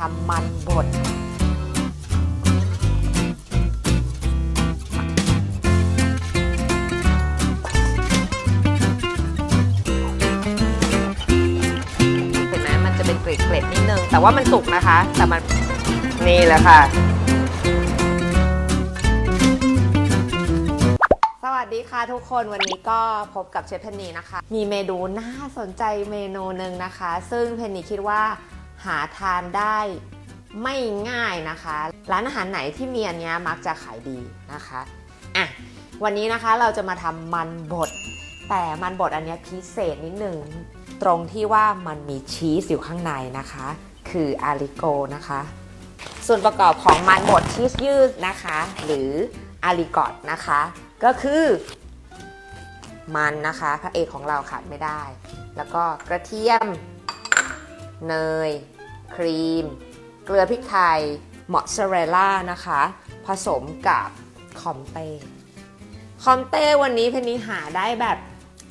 ทำมันบดเห็นไหมมันจะเป็นเกล็ดๆนิดนึง แต่ว่ามันสุกนะคะ แต่มันนี่แหละค่ะ สวัสดีค่ะทุกคนวันนี้ก็พบกับเชฟเพนนีนะคะ มีเมนูน่าสนใจเมนูหนึ่งนะคะ ซึ่งเพนนีคิดว่า หาทานได้ไม่ง่ายนะคะ ร้านอาหารไหนที่มีอันนี้มักจะขายดีนะคะอะวันนี้นะคะเราจะมาทำมันบด แต่มันบดอันนี้พิเศษนิดหนึ่งตรงที่ว่ามันมีชีสอยู่ข้างในนะคะ คืออาริโกนะคะ ส่วนประกอบของมันบดชีสยืดนะคะ หรืออาริกอตนะคะ ก็คือมันนะคะพระเอกของเราขาดไม่ได้ แล้วก็กระเทียม เนย ครีม เกลือพริกไทยมอสซาเรลล่านะคะ ผสมกับคอมเต้คอมเต้วันนี้เพนนีหาได้แบบ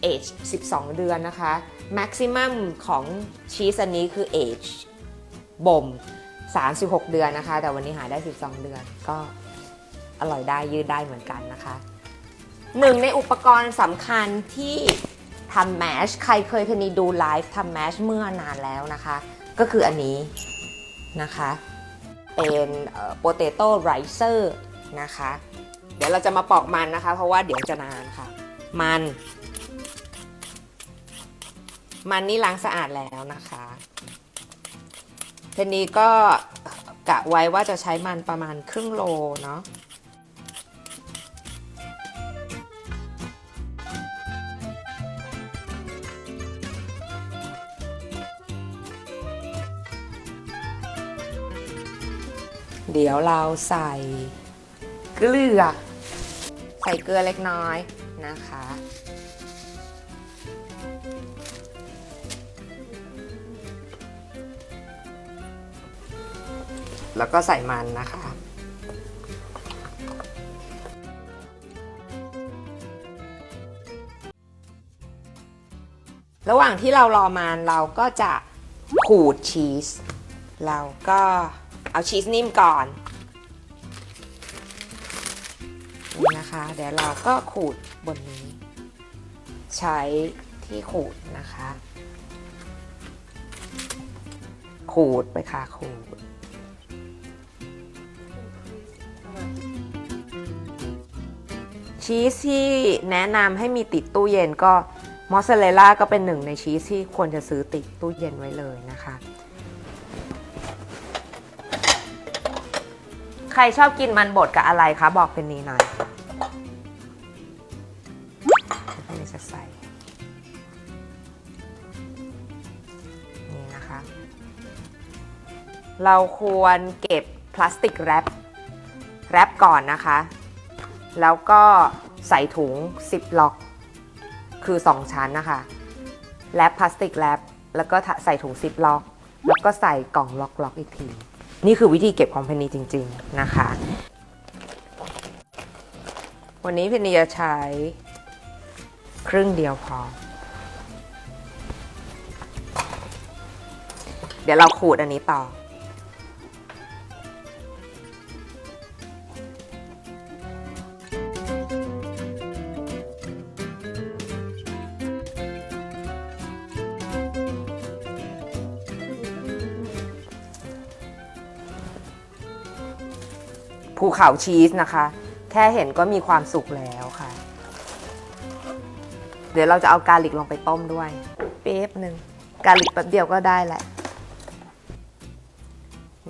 เอจ12 เดือนนะคะแม็กซิมัมของชีสอันนี้คือเอจบ่ม 36 เดือนนะคะ แต่วันนี้หาได้ 12 เดือนก็อร่อยได้ยืดได้เหมือนกันนะคะหนึ่งในอุปกรณ์สำคัญที่ทำแมชใครเคยเพนนีดูไลฟ์ทำแมชเมื่อนานแล้วนะคะ ก็คืออันนี้นะคะ เป็นโปเตโต้ไรเซอร์นะคะ เดี๋ยวเราจะมาปอกมันนะคะ เพราะว่าเดี๋ยวจะนานค่ะ มัน มันนี่ล้างสะอาดแล้วนะคะเพนนีก็กะไว้ว่าจะใช้มันประมาณครึ่งโลเนาะ เดี๋ยวเราใส่เกลือ ใส่เกลือเล็กน้อยนะคะ แล้วก็ใส่มันนะคะระหว่างที่เรารอมันเราก็จะขูดชีส เราก็เอาชีสนิ่มก่อนนี่นะคะ เดี๋ยวเราก็ขูดบนนี้ ใช้ที่ขูดนะคะ ขูดไปค่ะขูดชีสที่แนะนำให้มีติดตู้เย็นก็มอสซาเรลล่าก็เป็นหนึ่งในชีสที่ควรจะซื้อติดตู้เย็นไว้เลยนะคะ ใครชอบกินมันบดกับอะไรคะ บอกเป็นนี้หน่อยเป็นนี้จะใส่นี่นะคะ เราควรเก็บพลาสติกแรปแรปก่อนนะคะ แล้วก็ใส่ถุง10ล็อก คือ 2 ชั้นนะคะแรปพลาสติกแรปแล้วก็ใส่ถุง10ล็อก แล้วก็ใส่กล่องล็อกล็อกอีกที นี่คือวิธีเก็บของเพนนีจริง ๆ นะคะ วันนี้เพนนีจะใช้ครึ่งเดียวพอ เดี๋ยวเราขูดอันนี้ต่อ ขาวชีสนะคะ แค่เห็นก็มีความสุขแล้วค่ะ เดี๋ยวเราจะเอากาลิกลงไปต้มด้วย เป๊บหนึ่งกาลิกแป๊บเดียวก็ได้แหละ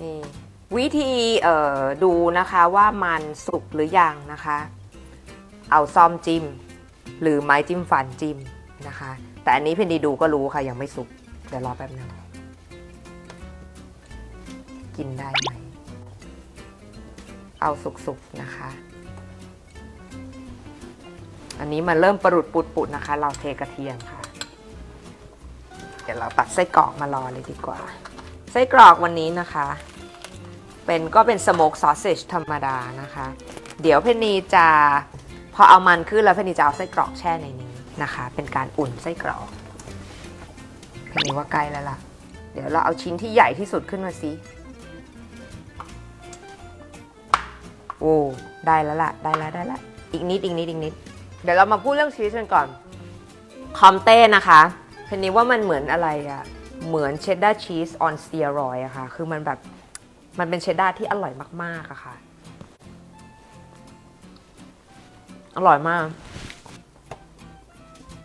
นี่วิธีเอ่อดูนะคะว่ามันสุกหรือยังนะคะ เอาซ่อมจิ้ม หรือไม้จิ้มฟันจิ้มนะคะ แต่อันนี้เพนดีดูก็รู้ค่ะยังไม่สุก เดี๋ยวรอแป๊บนึงกินได้ไหม เอาสุกๆนะคะ อันนี้มันเริ่มประุดปุดๆนะคะ เราเทกระเทียมค่ะ เดี๋ยวเราตัดไส้กรอกมารอเลยดีกว่า ไส้กรอกวันนี้นะคะ เป็นก็เป็นสโมกซอสเซจธรรมดานะคะ เดี๋ยวเพนนีจะพอเอามันขึ้นแล้วเพนนีจะเอาไส้กรอกแช่ในนี้นะคะ เป็นการอุ่นไส้กรอกเพนนีว่าใกล้แล้วล่ะ เดี๋ยวเราเอาชิ้นที่ใหญ่ที่สุดขึ้นมาสิ โอ้ได้แล้วล่ะ ได้แล้วได้แล้วอีกนิดอีกนิดอีกนิด เดี๋ยวเรามาพูดเรื่องชีสกันก่อน คอมเต้นะคะเพนนี้ว่ามันเหมือนอะไรอะเหมือนเชดดาร์ชีสออนสเตียรอยอะค่ะ คือมันแบบ มันเป็นเชดดาร์ที่อร่อยมาก ๆอะค่ะ อร่อยมาก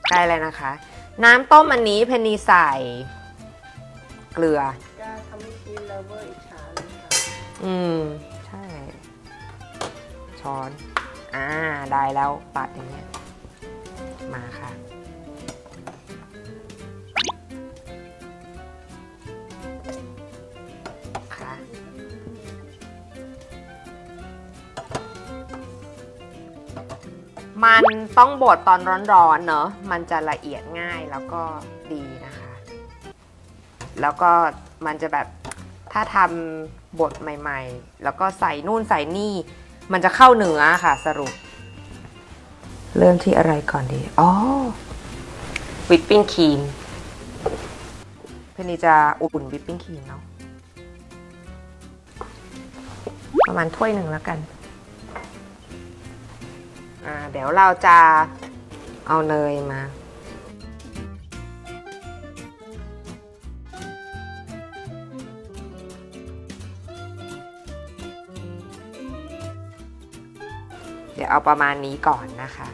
ใกล้เลยนะคะ น้ำต้มอันนี้เพนนีใส่เกลือจะทำให้ชีสเลเวอร์อิจฉาเลยค่ะ อืมใช้อน อ่า ได้แล้วตัดอย่างเงี้ย มาค่ะ ค่ะ มันต้องบดตอนร้อนๆ เนอะ มันจะละเอียดง่ายแล้วก็ดีนะคะ แล้วก็มันจะแบบถ้าทำบดใหม่ ๆ แล้วก็ใส่นู่นใส่นี่ มันจะเข้าเนื้อค่ะสรุป เริ่มที่อะไรก่อนดี อ๋อ วิปปิ้งครีมเพนนีจะอุ่นวิปปิ้งครีมเนาะประมาณถ้วยหนึ่งแล้วกันอ่าเดี๋ยวเราจะเอาเนยมา ยวเอาประมาณนี้ก่อนนะคะ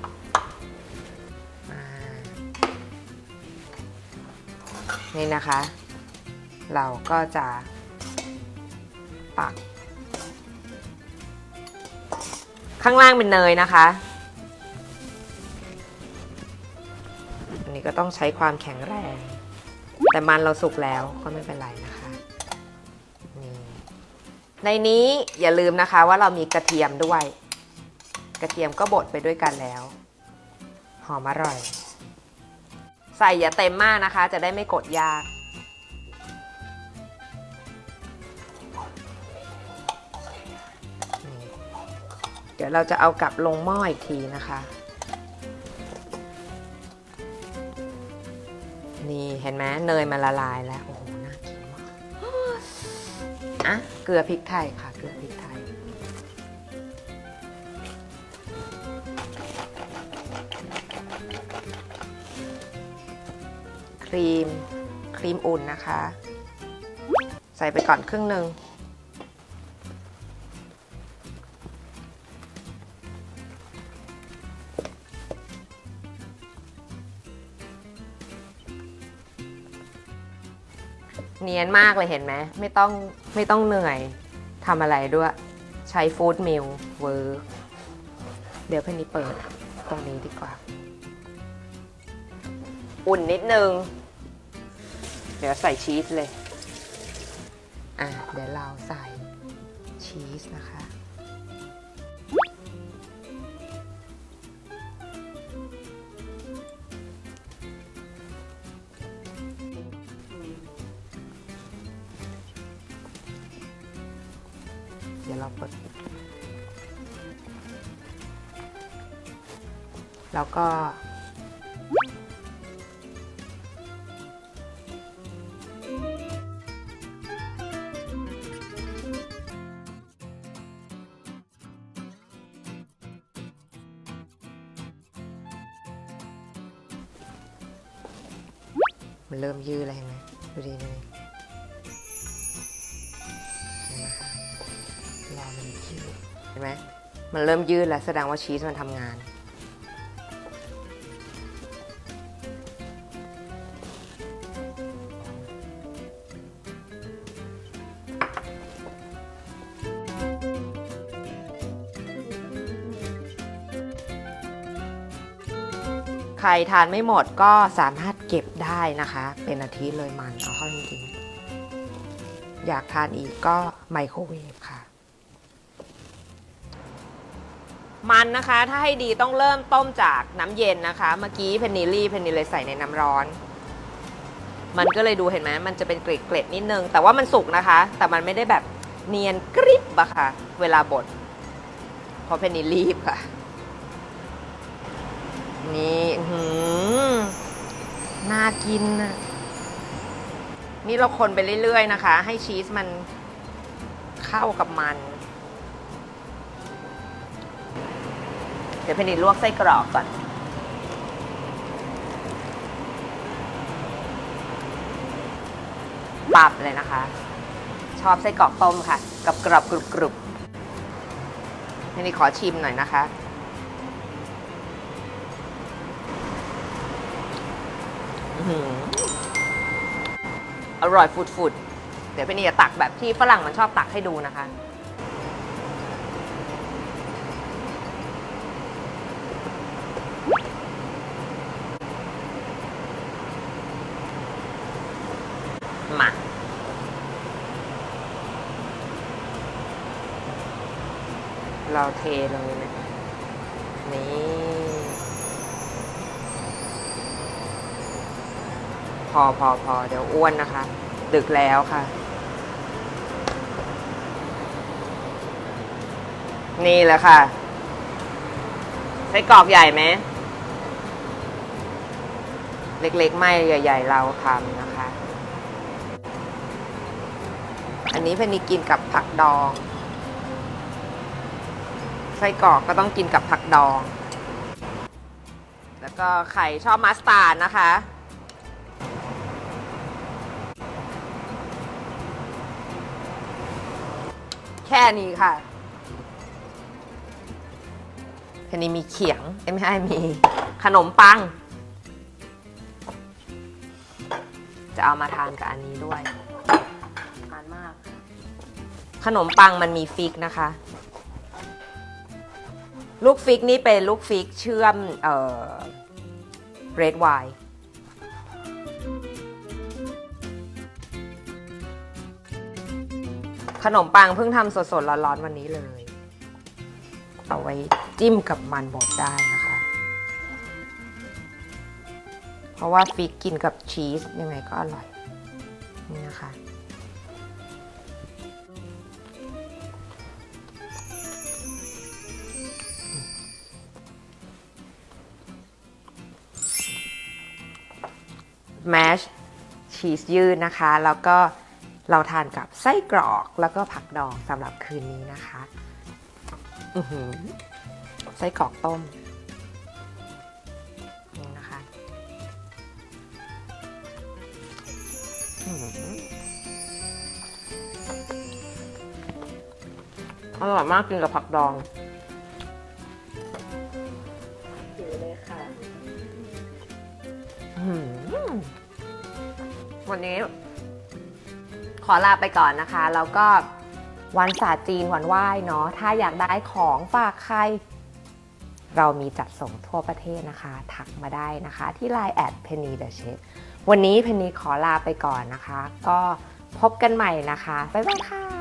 นี่นะคะ เราก็จะปัก ข้างล่างเป็นเนยนะคะ อันนี้ก็ต้องใช้ความแข็งแรง แต่มันเราสุกแล้วก็ไม่เป็นไรนะคะนในนี้อย่าลืมนะคะว่าเรามีกระเทียมด้วย กระเทียมก็บดไปด้วยกันแล้ว หอมอร่อย ใส่อย่าเต็มมากนะคะ จะได้ไม่กดยาก เดี๋ยวเราจะเอากลับลงหม้ออีกทีนะคะ นี่เห็นไหมเนยมันละลายแล้ว โอ้โห น่ากินมากอะเกลือพริกไทยค่ะ เกลือพริกไทย รีม ครีมอุ่นนะคะ ใส่ไปก่อนครึ่งหนึ่งเนียนมากเลยเห็นไหมไม่ต้องไม่ต้องเหนื่อยทำอะไรด้วย ใช้ฟู้ดมิลเวิร์กเดี๋ยวเพนนี้เปิดตรงนี้ดีกว่า อุ่นนิดนึง ดี๋ยวใส่ชีสเลย อะ เดี๋ยวเราใส่ชีสนะคะ เดี๋ยวเราเปิดแล้วก็ มันเริ่มยืดแล้วเห็นไหมดูดีดูดินไหมคะรอมันยืดเห็นไหมมันเริ่มยืดแล้วแสดงว่าชีสมันทำงานใครทานไม่หมดก็สามารถ เก็บได้นะคะ เป็นอาทิตย์เลยมันเอาเข้าจริงๆ อยากทานอีกก็ไมโครเวฟค่ะ มันนะคะถ้าให้ดีต้องเริ่มต้มจากน้ำเย็นนะคะ เมื่อกี้เพนนิลี่เพนนิเลยใส่ในน้ำร้อน มันก็เลยดูเห็นไหมมันจะเป็นเกล็ดๆนิดนึง แต่ว่ามันสุกนะคะ แต่มันไม่ได้แบบเนียนกริบอะค่ะ เวลาบดเพราะเพนนิรีบค่ะ นี่อื้อหือ น่ากินน่ะนี่เราคนไปเรื่อยๆนะคะ ให้ชีสมันเข้ากับมัน เดี๋ยวเพนนีลวกไส้กรอกก่อนปับเลยนะคะ ชอบไส้กรอกต้มค่ะกับกรอบกรุบกรุบเพนนีขอชิมหน่อยนะคะ หืออร่อยฟุดๆ เดี๋ยวเพนนีจะตักแบบที่ฝรั่งมันชอบตักให้ดูนะคะ มาเราเทลงเลยนะนี่ พอพอพอเดี๋ยวอ้วนนะคะ ดึกแล้วค่ะ นี่แหละค่ะไส้กรอกใหญ่ไหมเล็กๆ ไม่ใหญ่ ๆ เราทำนะคะ อันนี้เพนนีกินกับผักดองไส้กรอกก็ต้องกินกับผักดอง แล้วก็ไข่ชอบมัสตาร์ดนะคะ แค่นี้ค่ะเพนนี้มีเขียงไม่ใช่มีขนมปัง จะเอามาทานกับอันนี้ด้วยทานมาก ขนมปังมันมีฟิกนะคะ ลูกฟิกนี่เป็นลูกฟิกเชื่อมเอ่อเรดไวน์ ขนมปังเพิ่งทำสดๆร้อนๆวันนี้เลย เอาไว้จิ้มกับมันบดได้นะคะ เพราะว่าฟิกกินกับชีสยังไงก็อร่อย นี่นะคะแมชชีสยืดนะคะ แล้วก็ เราทานกับไส้กรอกแล้วก็ผักดองสำหรับคืนนี้นะคะอือหือไส้กรอกต้มนี่นะคะอื้อหืออร่อยมากกินกับผักดองอยู่เลยค่ะอืมวันนี้ ขอลาไปก่อนนะคะ แล้วก็วันศาสตร์จีนวันไหว้เนาะถ้าอยากได้ของฝากใคร เรามีจัดส่งทั่วประเทศนะคะ ทักมาได้นะคะที่ Line แอดเพนีเดอะเชฟวันนี้เพนนีขอลาไปก่อนนะคะ ก็พบกันใหม่นะคะ บ๊ายบายค่ะ